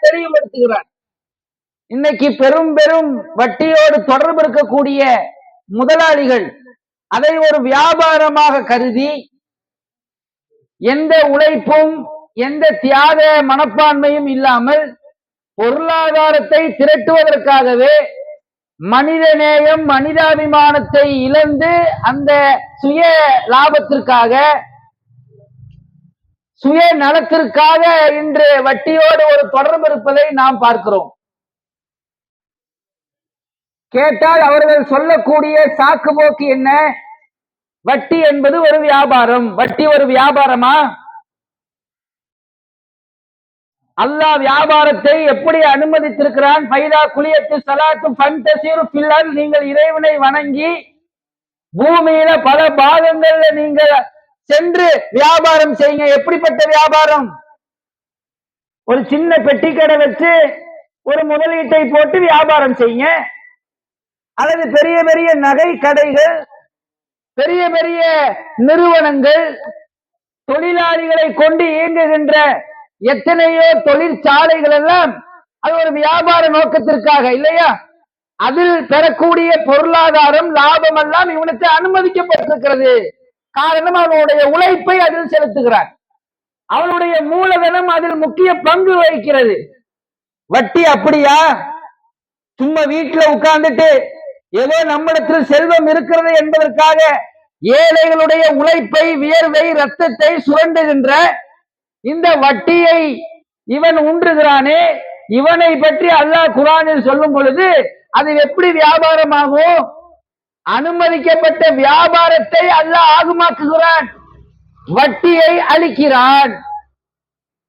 தெளிவுபடுத்துகிறார் இன்னைக்கு பெரும் பெரும் வட்டியோடு தொடர்பு இருக்கக்கூடிய முதலாளிகள் அதை ஒரு வியாபாரமாக கருதி எந்த உழைப்பும் எந்த தியாக மனப்பான்மையும் இல்லாமல் பொருளாதாரத்தை திரட்டுவதற்காகவே மனிதநேயம் மனிதாபிமானத்தை இழந்து அந்த சுய லாபத்திற்காக சுய நலத்திற்காக இன்று வட்டியோடு ஒரு தொடர்பு இருப்பதை நாம் பார்க்கிறோம். கேட்டால் அவர்கள் சொல்லக்கூடிய சாக்கு போக்கு என்ன? வட்டி என்பது ஒரு வியாபாரம். வட்டி ஒரு வியாபாரமா? அல்லாஹ் வியாபாரத்தை எப்படி அனுமதித்திருக்கிறான்? பைதா குளியத்து சலாத்து பில்லர் நீங்கள் இறைவனை வணங்கி பூமியில பல பாகங்கள்ல நீங்க சென்று வியாபாரம் செய்யுங்க. எப்படிப்பட்ட வியாபாரம்? ஒரு சின்ன பெட்டி கடை வச்சு ஒரு முதலீட்டை போட்டு வியாபாரம் செய்யுங்க. அல்லது பெரிய பெரிய நகை கடைகள் பெரிய பெரிய நிறுவனங்கள் தொழிலாளிகளை கொண்டு இயங்குகின்ற எத்தனையோ தொழிற்சாலைகள் எல்லாம் அது ஒரு வியாபார நோக்கத்திற்காக இல்லையா? அதில் பெறக்கூடிய பொருளாதாரம் லாபம் எல்லாம் இவனுக்கு அனுமதிக்கப்பட்டிருக்கிறது. காரணம் அவனுடைய உழைப்பை அதில் செலுத்துகிறான் அவனுடைய மூலதனம் அதில் முக்கிய பங்கு வகிக்கிறது. வட்டி அப்படியா? சும்மா வீட்டுல உட்கார்ந்துட்டு ஏதோ நம்மிடத்தில் செல்வம் இருக்கிறது என்பதற்காக ஏழைகளுடைய உழைப்பை வியர்வை ரத்தத்தை சுரண்டுகின்ற இந்த வட்டியை இவன் உண்டுகிறானே. இவனை பற்றி அல்லாஹ் குரானில் சொல்லும் பொழுது அது எப்படி வியாபாரமாகும்? அனுமதிக்கப்பட்ட வியாபாரத்தை அல்லாஹ் ஆகுமாக்குகிறான். வட்டியை அளிக்கிறான்.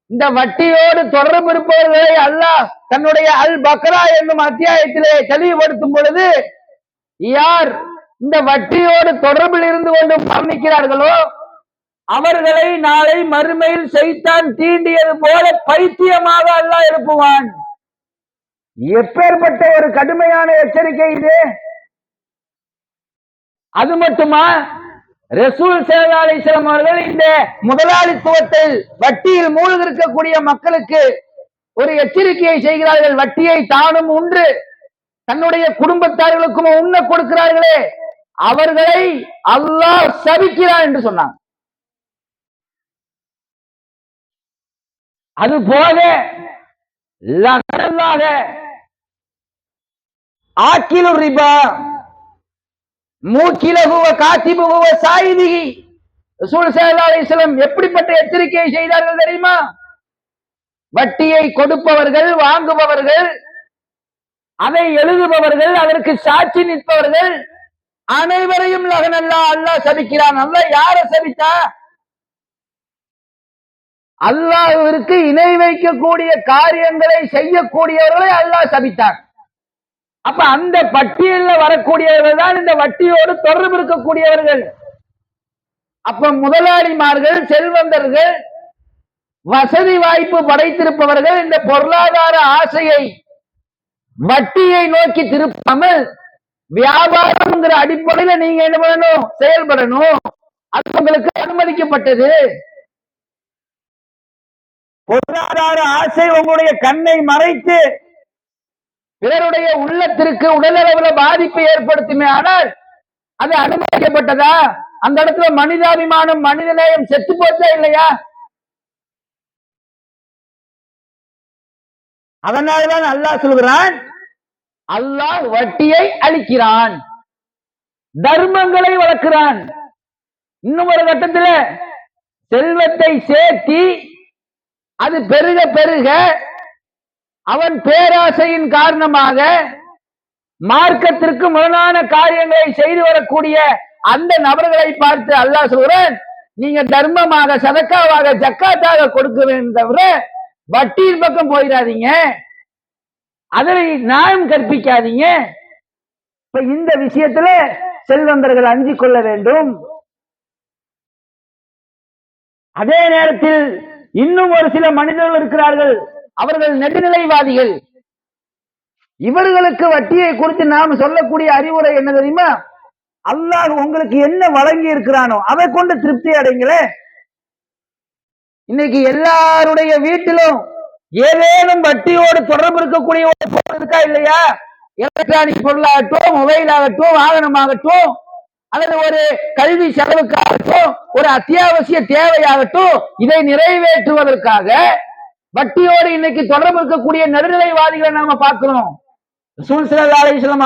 இந்த வட்டியோடு தொடர்பு இருப்பவர்களை அல்லாஹ் தன்னுடைய அல் பக்ரா என்னும் அத்தியாயத்திலே தெளிவுபடுத்தும் பொழுது யார் இந்த வட்டியோடு தொடர்பில் இருந்து கொண்டு மரணிக்கிறார்களோ அவர்களை நாளை மறுமையில் செய்தான் தீண்டியது போல பைத்தியமாக அல்லாஹ் எழுப்புவான். எப்பேற்பட்ட ஒரு கடுமையான எச்சரிக்கை இது? அது மட்டுமா? ரசூல் சேதாலிஸ்லாம் அவர்கள் இந்த முதலாளித்துவத்தில் வட்டியில் மூழ்கி இருக்கக்கூடிய மக்களுக்கு ஒரு எச்சரிக்கையை செய்கிறார்கள். வட்டியை தானும் உண்டு. தன்னுடைய குடும்பத்தார்களுக்கும் உண்ண கொடுக்கிறார்களே. அவர்களை அல்லாஹ் சபிக்கிறான் என்று சொன்னாங்க. அது போக ஆக்கிலு ரிபா மூக்கிலகுவ காத்திபுவ சாயிதிகி. ரசூல் சல்லா அலிஸ்லம் எப்படிப்பட்ட எச்சரிக்கையை செய்தார்கள் தெரியுமா? வட்டியை கொடுப்பவர்கள் வாங்குபவர்கள் அதை எழுதுபவர்கள் அதற்கு சாட்சி நிற்பவர்கள் அனைவரையும் லகனல்லா அல்லாஹ் சபிக்கிறான். அல்லாஹ் யார சபித்தா? அல்லாஹிற்கு இணை வைக்கக்கூடிய காரியங்களை செய்யக்கூடியவர்களை அல்லாஹ் சபித்தான். அப்ப அந்த பட்டியலில் வரக்கூடியவர்கள் தான் இந்த வட்டியோடு தொடர்பு இருக்கக்கூடியவர்கள். அப்ப முதலாளிமார்கள் செல்வந்தர்கள் வசதி வாய்ப்பு படைத்திருப்பவர்கள் இந்த பொருளாதார ஆசையை வட்டியை நோக்கி திருப்பாமல் வியாபாரம்ங்கிற அடிப்படையில நீங்க என்ன பண்ணணும்? செயல்படணும். அது உங்களுக்கு அனுமதிக்கப்பட்டது. பொருளாதார ஆசை உங்களுடைய கண்ணை மறைத்து பிறருடைய உள்ளத்திற்கு உடலளவுல பாதிப்பை ஏற்படுத்துமே. ஆனால் அது அனுமதிக்கப்பட்டதா? அந்த இடத்துல மனிதாபிமானம் மனிதநேயம் செத்து போச்சா இல்லையா? அதனாலதான் அல்லாஹ் சொல்கிறான் அல்லாஹ் வட்டியை அளிக்கிறான் தர்மங்களை வளர்க்கிறான். இன்னும் ஒரு கட்டத்துல செல்வத்தை சேர்த்தி அது பெருக பெருக அவன் பேராசையின் காரணமாக மார்க்கத்திற்கு முரணான காரியங்களை செய்து வரக்கூடிய அந்த நபர்களை பார்த்து அல்லாஹ் சொல்றேன் நீங்க தர்மமாக சதக்காவாக ஜக்காத்தாக கொடுக்க வேண்டும் தவிர வட்டியின் பக்கம் போயிடாதீங்க. அதனை நியாயம் கற்பிக்காதீங்க. இப்ப இந்த விஷயத்துல செல்வந்தர்கள் அஞ்சிக் கொள்ள வேண்டும். அதே நேரத்தில் இன்னும் ஒரு சில மனிதர்கள் இருக்கிறார்கள். அவர்கள் நெடுநிலைவாதிகள். இவர்களுக்கு வட்டியை குறித்து நாம் சொல்லக்கூடிய அறிவுரை என்ன தெரியுமா? அல்லாஹ் உங்களுக்கு என்ன வழங்கி இருக்கிறானோ அதை கொண்டு திருப்தி அடைங்களே. இன்னைக்கு எல்லாருடைய வீட்டிலும் ஏதேனும் வட்டியோடு தொடர்பு இருக்கக்கூடிய ஒரு பொருள் இருக்கா இல்லையா? எலக்ட்ரானிக் பொருளாகட்டும் மொபைல் ஆகட்டும் வாகனமாகட்டும் அல்லது ஒரு கல்வி செலவுக்காகட்டும் ஒரு அத்தியாவசிய தேவையாகட்டும் இதை நிறைவேற்றுவதற்காக வட்டியோடு இன்னைக்கு தொடர்பு இருக்கக்கூடிய நடுநிலைவாதிகளை நாம பார்க்கிறோம். சூழ்சிலா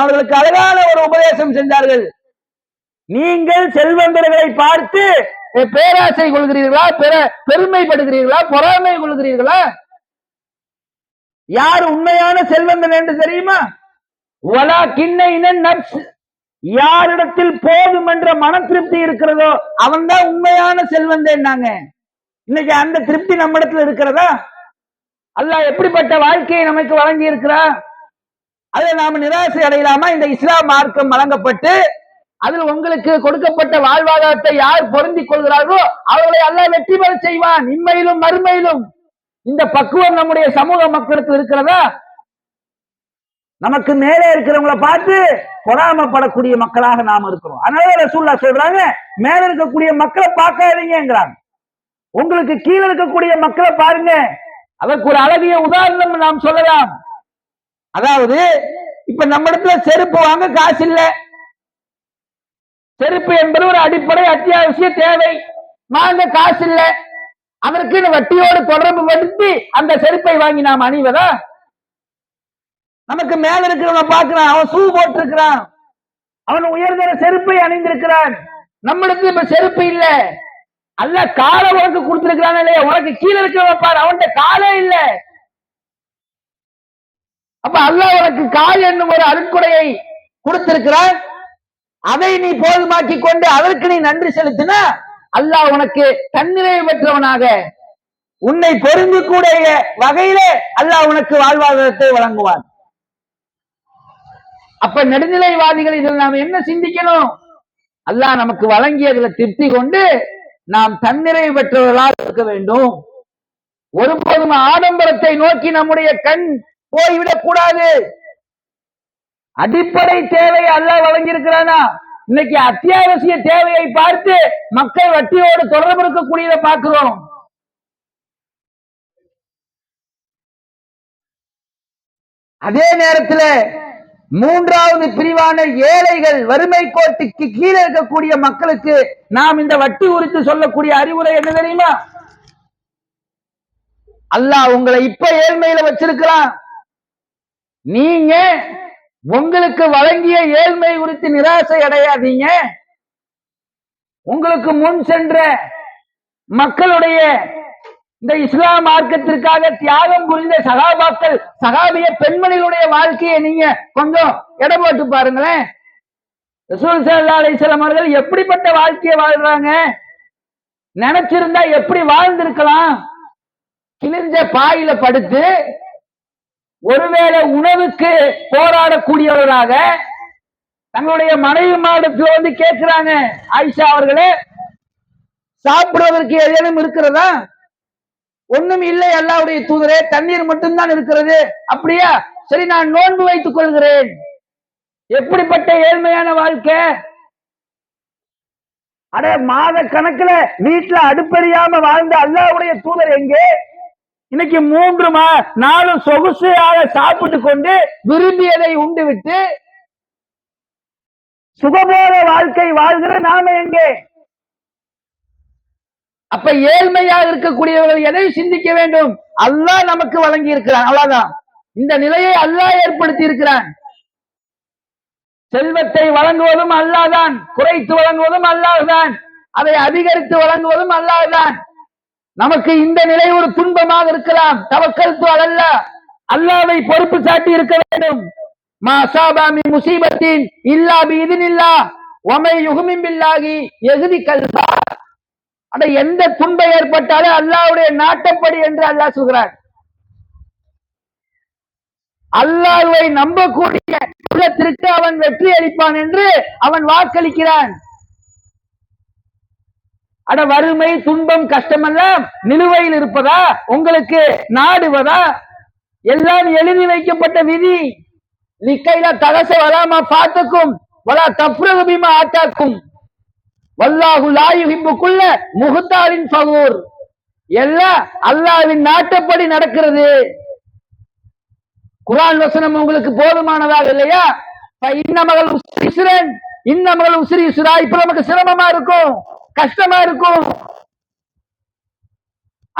அவர்களுக்கு அழகான ஒரு உபதேசம் செஞ்சார்கள். நீங்கள் செல்வந்தர்களை பார்த்து பேராசை கொள்கிறீர்களா? பெற பெருமைப்படுகிறீர்களா? பொறாமை கொள்கிறீர்களா? யார் உண்மையான செல்வந்தன் என்று தெரியுமா? வலா கிண்ண நப்ஸ். யாரிடத்தில் போதும் என்ற மன திருப்தி இருக்கிறதோ அவன்தான் உண்மையான செல்வந்தேன்னாங்க. இன்னைக்கு அந்த திருப்தி நம்ம இடத்துல இருக்கிறதா? அல்லாஹ் எப்படிப்பட்ட வாழ்க்கையை நமக்கு வழங்கி இருக்கிறார் அதில் நாம நிராசை அடையலாமா? இந்த இஸ்லாம் மார்க்கம் வழங்கப்பட்டு அதில் உங்களுக்கு கொடுக்கப்பட்ட வாழ்வாதாரத்தை யார் பொருந்தி கொள்கிறார்களோ அவர்களை அல்லாஹ் வெற்றி பெற செய்வான். இம்மையிலும் மறுமையிலும். இந்த பக்குவம் நம்முடைய சமூக மக்களுக்கு இருக்கிறதா? நமக்கு மேலே இருக்கிறவங்கள பார்த்து பொறாமப்படக்கூடிய மக்களாக நாம் இருக்கிறோம். அதனால ரசூல்லா சொல்றாங்க மேல இருக்கக்கூடிய மக்களை பார்க்காதீங்கிறாங்க உங்களுக்கு கீழே இருக்கக்கூடிய மக்களை பாருங்க. அதற்கு ஒரு அழகிய உதாரணம் நாம் சொல்லலாம். அதாவது இப்ப நம்ம இடத்துல செருப்பு வாங்க காசு இல்ல செருப்பு என்பது ஒரு அடிப்படை அத்தியாவசிய தேவை. வாங்க காசு இல்ல அதற்கு வட்டியோடு தொடர்பு படுத்தி அந்த செருப்பை வாங்கி நாம் அணிவதா? நமக்கு மேல இருக்கிறவன பாக்குறான் அவன் ஷூ போட்டிருக்கிறான். அவன் உயர்தர செருப்பை அணிந்திருக்கிறான். நம்மளுக்கு இப்ப செருப்பு இல்லை. அல்ல காலை உனக்கு கொடுத்திருக்கிறான் இல்லையா? உனக்கு கீழே இருக்கிறவன் பாரு அவன்கிட்ட காலே இல்ல. அப்ப அல்லாஹ் உனக்கு கால் என்னும் ஒரு அருட்கொடையை கொடுத்திருக்கிறான். அதை நீ போதுமாக்கி கொண்டு அதற்கு நீ நன்றி செலுத்தினா அல்லாஹ் உனக்கு தன்னிறைவு பெற்றவனாக உன்னை பொருந்து கூடிய வகையிலே அல்லாஹ் உனக்கு வாழ்வாதாரத்தை வழங்குவான். அப்ப நெடுநிலைவாதிகள் இதில் நாம் என்ன சிந்திக்கணும்? அல்லாஹ் நமக்கு வழங்கியதுல திருப்தி கொண்டு நாம் தன்னிறைவு பெற்றவர்களாக இருக்க வேண்டும். ஒருபோதும் ஆடம்பரத்தை நோக்கி நம்முடைய கண் போய்விடக் கூடாது. அடிப்படை தேவை அல்ல வழங்கியிருக்கிறானா? இன்னைக்கு அத்தியாவசிய தேவையை பார்த்து மக்கள் வட்டியோடு தொடர்பு இருக்கக்கூடியதை பார்க்கிறோம். அதே நேரத்துல மூன்றாவது பிரிவான ஏழைகள் வறுமை கோட்டுக்கு கீழே இருக்கக்கூடிய மக்களுக்கு நாம் இந்த வட்டி குறித்து சொல்லக்கூடிய அறிவுரை என்ன தெரியுமா? அல்லாஹ் உங்களை இப்ப ஏழ்மையில வச்சிருக்கிறான். நீங்க உங்களுக்கு வழங்கிய ஏழ்மை குறித்து நிராசை அடையாதீங்க. உங்களுக்கு முன் சென்ற மக்களுடைய இந்த இஸ்லாம் மார்க்கத்திற்காக தியாகம் புரிந்த சகாபாக்கள் சகாபிய பெண்மணிகளுடைய வாழ்க்கையை நீங்க கொஞ்சம் இடம் போட்டு பாருங்களேன். ரசூல் ஸல்லல்லாஹு அலைஹி அவர்கள் எப்படிப்பட்ட வாழ்க்கையை வாழ்றாங்க? நினைச்சிருந்தா எப்படி வாழ்ந்திருக்கலாம்? கிழிஞ்ச பாயில படுத்து ஒருவேளை உணவுக்கு போராடக்கூடியவராக தங்களுடைய மனைவி மாடத்துல வந்து கேட்கிறாங்க ஆயிஷா அவர்களே சாப்பிடுவதற்கு ஏதேனும் இருக்கிறதா? ஒண்ணும் இல்லை அல்லாவுடைய தூதரே தண்ணீர் மட்டும்தான் இருக்கிறது. அப்படியா? சரி நான் நோன்பு வைத்துக் கொள்கிறேன். எப்படிப்பட்ட ஏழ்மையான வாழ்க்கை? அட மாத கணக்குல வீட்டுல அடுப்பறியாம வாழ்ந்த அல்லாவுடைய தூதர் எங்கே? இன்னைக்கு மூன்று மா நாலு சொகுசையாக சாப்பிட்டு கொண்டு விரும்பியதை உண்டு விட்டு சுகபோத வாழ்க்கை வாழ்கிற நாம எங்கே? அப்ப ஏழ்மையாக இருக்கக்கூடியவர்கள் எதை சிந்திக்க வேண்டும். அல்லாஹ் நமக்கு வழங்கி இருக்கிறான் அவ்வளவுதான். இந்த நிலையை அல்லாஹ் ஏற்படுத்தி இருக்கிறான் செல்வத்தை வழங்குவதும் அல்லாதான் குறைத்து வழங்குவதும் அல்லாதான் அதை அதிகரித்து வழங்குவதும் அல்லாதான் நமக்கு இந்த நிலை ஒரு துன்பமாக இருக்கலாம். தவக்கல் அல்ல. அல்லாவை பொறுப்பு சாட்டி இருக்க வேண்டும். மாசாபாமி முசீபத்தின் இல்லா பிஇذنில்லா வமை யுகுமின் பில்லாகி எகுதி கல்பா. அட எந்த துன்பம் ஏற்பட்டாலும் அல்லாவுடைய நாட்டப்படி என்று அல்லாஹ் சொல்கிறார். அல்லாஹ்வை நம்பக்கூடிய உலகத்திற்கு அவன் வெற்றி அளிப்பான் என்று அவன் வாக்களிக்கிறான். அட வறுமை துன்பம் கஷ்டமெல்லாம் நிலுவையில் இருப்பதா? உங்களுக்கு நாடுவதா எல்லாம் எழுதி வைக்கப்பட்ட விதி. லிக்கைல தகச வராம பார்த்துக்கும். வலா தப்ரகுபிமா ஆட்டாக்கும் வல்லாஹு லா யுஹிப்புக்குள்ள முகுத்தாரின் எல்லாம் அல்லாஹ்வின் நாட்டப்படி நடக்கிறது. குரான் வசனம் உங்களுக்கு போதுமானதாக இல்லையா? இன்னமகள் உசிரன் இன்னமகள் உசிரி சுரா இப்ப நமக்கு சிரமமா இருக்கும் கஷ்டமா இருக்கும்.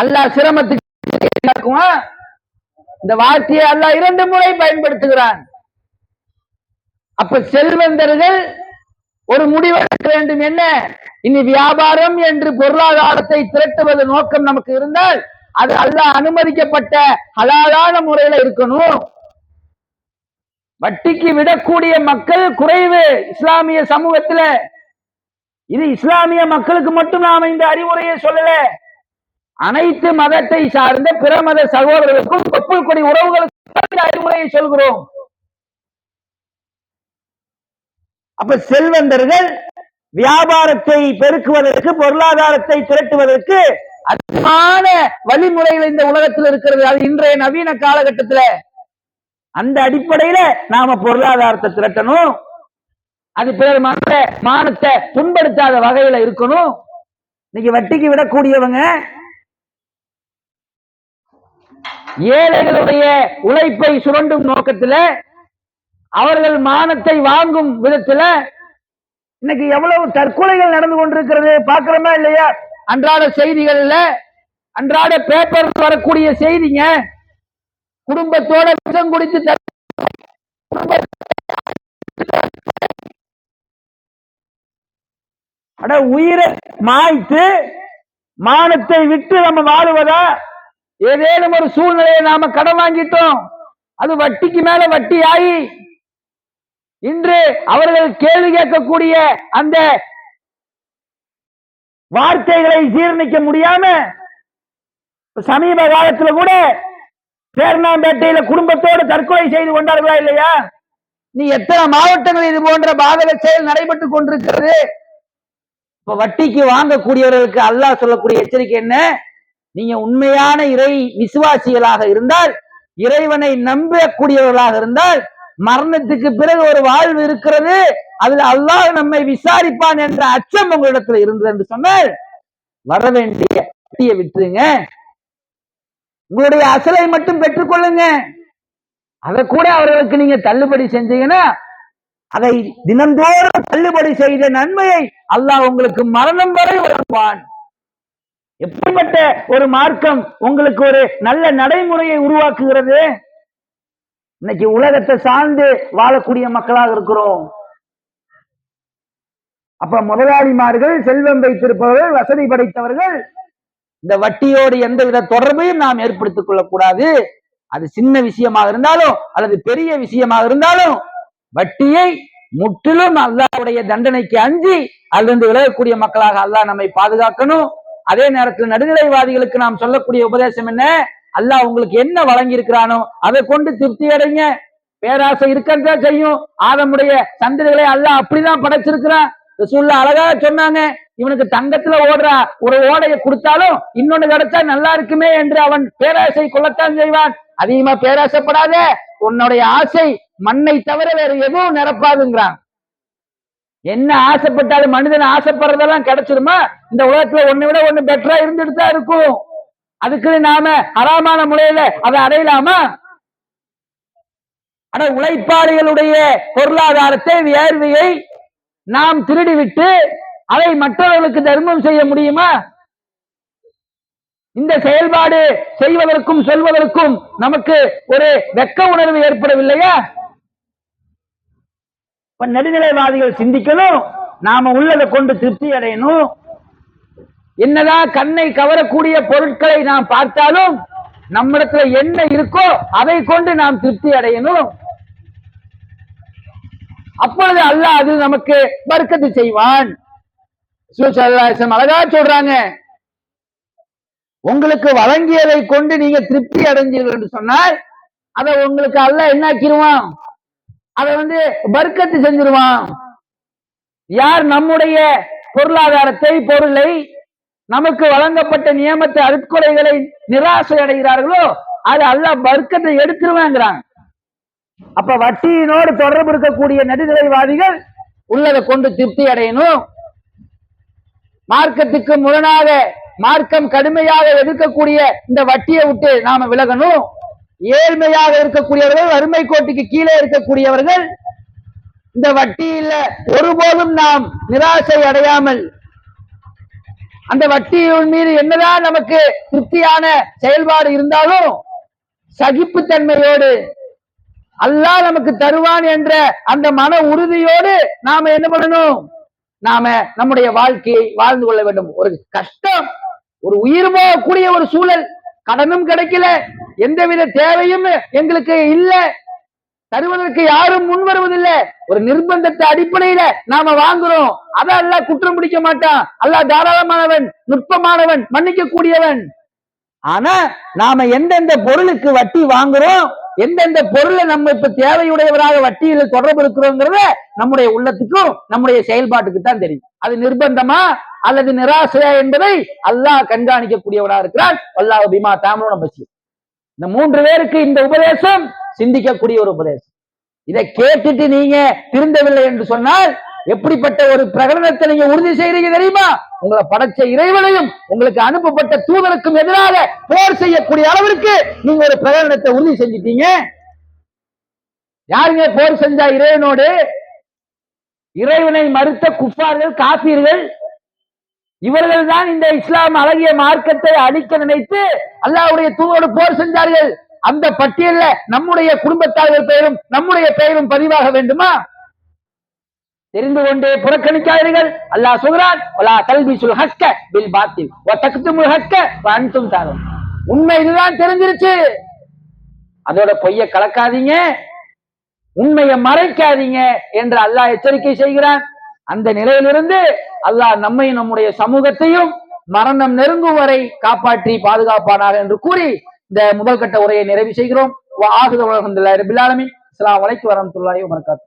அல்லாஹ் சிரமத்துக்கு இந்த வார்த்தையை அல்லாஹ் இரண்டு முறை பயன்படுத்துகிறான். அப்ப செல்வந்தர்கள் ஒரு முடிவெடுக்க வேண்டும் என்ன? இனி வியாபாரம் என்று பொருளாதாரத்தை திரட்டுவது நோக்கம் நமக்கு இருந்தால் அது அல்ல அனுமதிக்கப்பட்ட ஹலாலான முறையில இருக்கணும். வட்டிக்கு விடக்கூடிய மக்கள் குறைவு இஸ்லாமிய சமூகத்துல. இது இஸ்லாமிய மக்களுக்கு மட்டும் நாம இந்த அறிவுரையை சொல்லல. அனைத்து மதத்தை சார்ந்த பிற மத சகோதரர்களுக்கும் தொப்புள் கொடி உறவுகளுக்கும் இந்த அறிவுரையை சொல்கிறோம். அப்ப செல்வந்தர்கள் வியாபாரத்தை பெருக்குவதற்கு பொருளாதாரத்தை திரட்டுவதற்கு அதிகமான வழிமுறைகள் இந்த உலகத்தில் இருக்கிறது. அது இன்றைய நவீன காலகட்டத்துல அந்த அடிப்படையில நாம பொருளாதாரத்தை திரட்டணும். அது பிறர் மற்ற மானத்தை புண்படுத்தாத வகையில இருக்கணும். இன்னைக்கு வட்டிக்கு விடக்கூடியவங்க ஏழைகளுடைய உழைப்பை சுரண்டும் நோக்கத்துல அவர்கள் மானத்தை வாங்கும் விதத்துல இன்னைக்கு எவ்வளவு தற்கொலைகள் நடந்து கொண்டிருக்கிறது பாக்குறோமா இல்லையா? அன்றாட செய்திகள்ல அன்றாட பேப்பர் வரக்கூடிய செய்திங்க. குடும்பத்தோட விஷம் குடித்து அட உயிரை மாய்த்து மானத்தை விட்டு நம்ம வாழுவதா? ஏதேனும் ஒரு சூழ்நிலையை நாம கடன் வாங்கிட்டோம். அது வட்டிக்கு மேல வட்டி ஆகி இன்று அவர்கள் கேள்வி கேட்கக்கூடிய அந்த வார்த்தைகளை ஜீரணிக்க முடியாம சமீப காலத்துல கூட பேர்ணாம்பேட்டையில குடும்பத்தோடு தற்கொலை செய்து கொண்டார்களா இல்லையா? நீ எத்தனை மாவட்டங்கள் இது போன்ற பாதக செயல் நடைபெற்று கொண்டிருக்கிறது? இப்ப வட்டிக்கு வாங்கக்கூடியவர்களுக்கு அல்லாஹ் சொல்லக்கூடிய எச்சரிக்கை என்ன? நீங்க உண்மையான இறை விசுவாசிகளாக இருந்தால் இறைவனை நம்பக்கூடியவர்களாக இருந்தால் மரணத்துக்கு பிறகு ஒரு வாழ்வு இருக்கிறது. அதுல அல்லாஹ் நம்மை விசாரிப்பான் என்ற அச்சம் உங்களிடத்துல இருந்தது என்று சொன்னால் வர வேண்டிய வட்டியை விட்டுருங்க. உங்களுடைய அசலை மட்டும் பெற்றுக்கொள்ளுங்க அதை கூட அவர்களுக்கு நீங்க தள்ளுபடி செஞ்சீங்கன்னா அதை தினந்தோறும் தள்ளுபடி செய்த நன்மையை அல்லாஹ் உங்களுக்கு மரணம் வரை வழங்குவான் எப்படிப்பட்ட ஒரு மார்க்கம் உங்களுக்கு ஒரு நல்ல நடைமுறையை உருவாக்குகிறது? இன்னைக்கு உலகத்தை சார்ந்து வாழக்கூடிய மக்களாக இருக்கிறோம். அப்ப முதலாளிமார்கள் செல்வம் வைத்திருப்பவர்கள் வசதி படைத்தவர்கள் இந்த வட்டியோடு எந்தவித தொடர்பையும் நாம் ஏற்படுத்திக் கொள்ளக்கூடாது. அது சின்ன விஷயமாக இருந்தாலும் அல்லது பெரிய விஷயமாக இருந்தாலும் வட்டியை முற்றிலும் அல்லாவுடைய தண்டனைக்கு அஞ்சி அதிலிருந்து விலகக்கூடிய மக்களாக அல்லாஹ் நம்மை பாதுகாக்கணும். அதே நேரத்தில் நடுநிலைவாதிகளுக்கு நாம் சொல்லக்கூடிய உபதேசம் என்ன? அல்லாஹ் உங்களுக்கு என்ன வழங்கி இருக்கிறானோ அதை கொண்டு திருப்தி அடைங்க. பேராசை இருக்கத்தான் செய்யும். ஆதமுடைய சந்ததிகளை அல்லாஹ் அப்படிதான் படைச்சிருக்கிறான். ரசூல்லா அழகா சொன்னாங்க. இவனுக்கு தங்கத்துல ஓடுற ஒரு ஓடையை கொடுத்தாலும் இன்னொன்னு கிடைச்சா நல்லா இருக்குமே என்று அவன் பேராசை கொள்ளத்தான் செய்வான். அதிகமா பேராசைப்படாத உன்னுடைய ஆசை மண்ணை தவிர வேற எதுவும் நிரப்பாதுங்கிறான். என்ன ஆசைப்பட்டாலும் மனிதன் ஆசைப்படுறதெல்லாம் கிடைச்சிருமா? இந்த உலகத்துல ஒண்ணு விட ஒண்ணு பெட்டரா இருந்துட்டு தான் இருக்கும். அதுக்கு நாம அறாமான முறையில அதை அடையலாமா? ஆனா உழைப்பாளிகளுடைய பொருளாதாரத்தை வியர்வையை நாம் திருடிவிட்டு அதை மற்றவர்களுக்கு தர்மம் செய்ய முடியுமா? இந்த செயல்பாடு செய்வதற்கும் சொல்வதற்கும் நமக்கு ஒரு வெக்க உணர்வு ஏற்படவில்லையா? நெடுநிலைவாதிகள் நடுநிலைவாதிகள் சிந்திக்கணும். நாம உள்ளதை கொண்டு திருப்தி அடையணும். என்னதான் கண்ணை கவரக்கூடிய பொருட்களை நாம் பார்த்தாலும் நம்மிடத்துல என்ன இருக்கோ அதை கொண்டு நாம் திருப்தி அடையணும். அப்பொழுது அல்லாஹ் அது நமக்கு வர்க்கத்து செய்வான். அழகா சொல்றாங்க. உங்களுக்கு வழங்கியதை கொண்டு நீங்க திருப்தி அடைஞ்சீர்கள் என்று சொன்னால் அதை உங்களுக்கு அல்ல என்ன ஆக்கிடுவான் அதை வந்து வர்க்கத்து செஞ்சிருவான். யார் நம்முடைய பொருளாதாரத்தை பொருளை நமக்கு வழங்கப்பட்ட நியமத்தை அருட்கொலைகளை நிராசை அடைகிறார்களோ அது அல்லா வர்க்கத்தை எடுத்துருவாங்கிறாங்க. அப்ப வட்டியினோடு தொடர்பு இருக்கக்கூடிய நடுநிலைவாதிகள் உள்ளதை கொண்டு திருப்தி அடையணும். மார்க்கத்துக்கு முரணாக மார்க்கம் கடுமையாக எதிர்க்கக்கூடிய இந்த வட்டியை விட்டு நாம விலகணும். ஏழ்மையாக இருக்கக்கூடியவர்கள் வறுமை கோட்டுக்கு கீழே இருக்கக்கூடியவர்கள் இந்த வட்டியில ஒருபோதும் நாம் நிராசை அடையாமல் அந்த வட்டியின் மீது என்னதான் நமக்கு திருப்தியான செயல்பாடு இருந்தாலும் சகிப்புத்தன்மையோடு அல்லாஹ் நமக்கு தருவான் என்ற அந்த மன உறுதியோடு நாம என்ன பண்ணணும்? நாம நம்முடைய வாழ்க்கையை வாழ்ந்து கொள்ள வேண்டும். ஒரு கஷ்டம் ஒரு உயிர் போகக்கூடிய ஒரு சூழல் கடனும் கிடைக்கல எந்தவித தேவையும் எங்களுக்கு இல்ல. தருவதற்கு யாரும் முன் வருவதில்லை. ஒரு நிர்பந்தத்தை அடிப்படையில நாம வாங்குறோம். அதை அல்லாஹ் குற்றம் பிடிக்க மாட்டான். அல்லாஹ் தாராளமானவன் நுட்பமானவன் மன்னிக்க கூடியவன் ஆனா நாம எந்தெந்த பொருளுக்கு வட்டி வாங்குறோம் எந்தெந்த பொருளை நம்ம இப்ப தேவையுடையவராக வட்டியில தொடர்பு இருக்கிறோங்கிறத நம்முடைய உள்ளத்துக்கும் நம்முடைய செயல்பாட்டுக்கு தான் தெரியும். அது நிர்பந்தமா அல்லது நிராசையா என்பதை அல்லாஹ் கண்காணிக்க கூடியவனா இருக்கிறான். அல்லாஹ் பிமா தாமரோட பசி இந்த மூன்று பேருக்கு இந்த உபதேசம் சிந்திக்கக்கூடிய ஒரு உபதேசம். இதை கேட்டுட்டு நீங்க திருந்தவில்லை என்று சொன்னால் எப்படிப்பட்ட ஒரு பிரகடனத்தை நீங்க உறுதி செய்றீங்க தெரியுமா? உங்களை படைச்ச இறைவனையும் உங்களுக்கு அனுப்பப்பட்ட தூதருக்கும் எதிராக போர் செய்யக்கூடிய அளவிற்கு நீங்க ஒரு பிரகடனத்தை உறுதி செஞ்சிட்டீங்க. யாருங்க போர் செஞ்சா இறைவனோடு? இறைவனை மறுத்த குப்பார்கள் காப்பீர்கள் இவர்கள் தான் இந்த இஸ்லாம் அழகிய மார்க்கத்தை அழிக்க நினைத்து அல்லாவுடைய தூவோடு போர் செஞ்சார்கள். அந்த பட்டியல்ல நம்முடைய குடும்பத்தார்கள் பெயரும் நம்முடைய பெயரும் பதிவாக வேண்டுமா? தெரிந்து கொண்டே புறக்கணிக்காதீர்கள். அல்லாஹ் சொல்கிறான் வலா சுல் ஹக்க பில் பாத்தில் வ ஹக்க வ தாரும். உண்மை இதுதான் தெரிஞ்சிருச்சு. அதோட பொய்ய கலக்காதீங்க. உண்மையை மறைக்காதீங்க என்று அல்லாஹ் எச்சரிக்கை செய்கிறான். அந்த நிலையிலிருந்து அல்லாஹ் நம்மை நம்முடைய சமூகத்தையும் மரணம் நெருங்கும் வரை காப்பாற்றி பாதுகாப்பானாக என்று கூறி இந்த முதல் கட்ட உரையை நிறைவு செய்கிறோம். ஆகுத உலகம் ரபிலாலமின் அஸ்ஸலாமு வலைக்கு வரஹ்மத்துல்லாஹி வரகாத்து